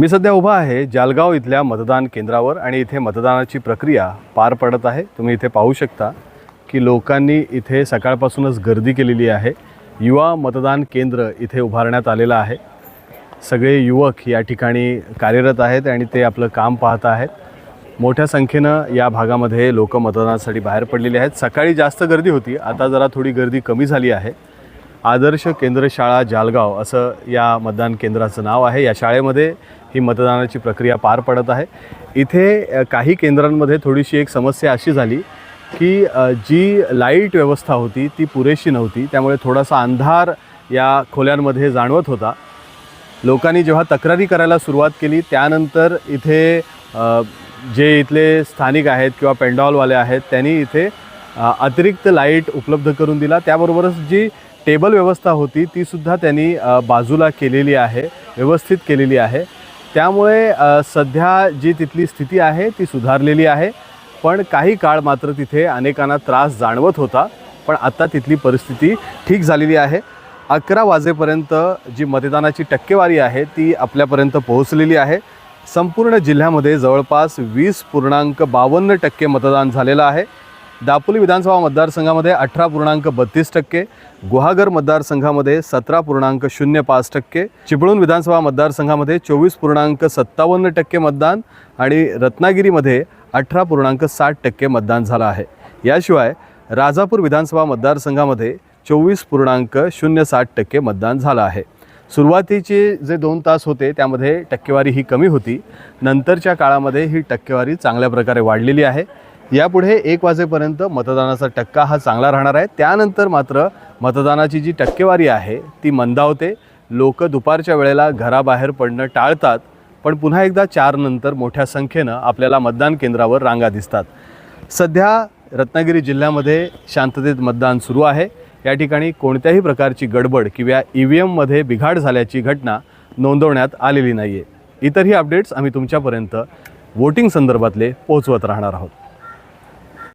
मी सध्या उभा आहे जालगाव इथल्या मतदान केंद्रावर आणि इथे मतदानाची प्रक्रिया पार पडत आहे. तुम्ही इथे पाहू शकता की लोकांनी इथे सकाळपासूनच गर्दी केलेली आहे. युवा मतदान केंद्र इथे उभारण्यात आलेलं आहे. सगळे युवक या ठिकाणी कार्यरत आहेत आणि ते आपलं काम पाहत आहेत. मोठ्या संख्येनं या भागामध्ये लोक मतदानासाठी बाहेर पडलेले आहेत. सकाळी जास्त गर्दी होती. आता जरा थोडी गर्दी कमी झाली आहे. आदर्श केंद्र शाळा जालगाव असं या मतदान केंद्राचं नाव आहे. या शाळेमध्ये ही मतदानाची प्रक्रिया पार पडत आहे. इथे काही केंद्रांमध्ये थोडीशी एक समस्या अशी झाली की जी लाइट व्यवस्था होती ती पुरेशी नव्हती. त्यामुळे थोडासा अंधार या खोल्यांमध्ये जाणवत होता. लोकांनी जेव्हा तक्रारी करायला सुरुवात केली त्यानंतर इथे जे इथले स्थानिक आहेत किंवा पेंडॉलवाले आहेत त्यांनी इथे अतिरिक्त लाइट उपलब्ध करून दिला. त्याबरोबरच जी टेबल व्यवस्था होती तीसुद्धा त्यांनी बाजूला केलेली आहे व्यवस्थित केलेली आहे. त्यामुळे सध्या जी तिथली स्थिती आहे ती सुधारलेली आहे. पण काही काळ मात्र तिथे अनेकांना त्रास जाणवत होता. पण आता तिथली परिस्थिती ठीक झालेली आहे. अकरा वाजेपर्यंत जी मतदानाची टक्केवारी आहे ती आपल्यापर्यंत पोहोचलेली आहे. संपूर्ण जिल्ह्यामध्ये जवळपास वीस पूर्णांक बावन्न टक्के मतदान झालेलं आहे. दापोली विधानसभा मतदारसंघामध्ये अठरा पूर्णांक बत्तीस टक्के गुहागर मतदारसंघामध्ये सतरा पूर्णांक शून्य पाच टक्के चिपळूण विधानसभा मतदारसंघामध्ये चोवीस पूर्णांक सत्तावन्न टक्के मतदान आणि रत्नागिरीमध्ये अठरा पूर्णांक साठ टक्के मतदान झालं आहे. याशिवाय राजापूर विधानसभा मतदारसंघामध्ये चोवीस पूर्णांक शून्य साठ टक्के मतदान झालं आहे. सुरुवातीचे जे दोन तास होते त्यामध्ये टक्केवारी ही कमी होती. नंतरच्या काळामध्ये ही टक्केवारी चांगल्या प्रकारे वाढलेली आहे. यापुढे एक वाजेपर्यंत मतदानाचा टक्का हा चांगला राहणार आहे. त्यानंतर मात्र मतदानाची जी टक्केवारी आहे ती मंदावते. लोक दुपारच्या वेळेला घराबाहेर पडणं टाळतात पण पुन्हा एकदा चार नंतर मोठ्या संख्येनं आपल्याला मतदान केंद्रावर रांगा दिसतात. सध्या रत्नागिरी जिल्ह्यामध्ये शांततेत मतदान सुरू आहे. या ठिकाणी कोणत्याही प्रकारची गडबड किंवा ई व्ही एममध्ये बिघाड झाल्याची घटना नोंदवण्यात आलेली नाही आहे इतरही अपडेट्स आम्ही तुमच्यापर्यंत वोटिंग संदर्भातले पोहोचवत राहणार आहोत.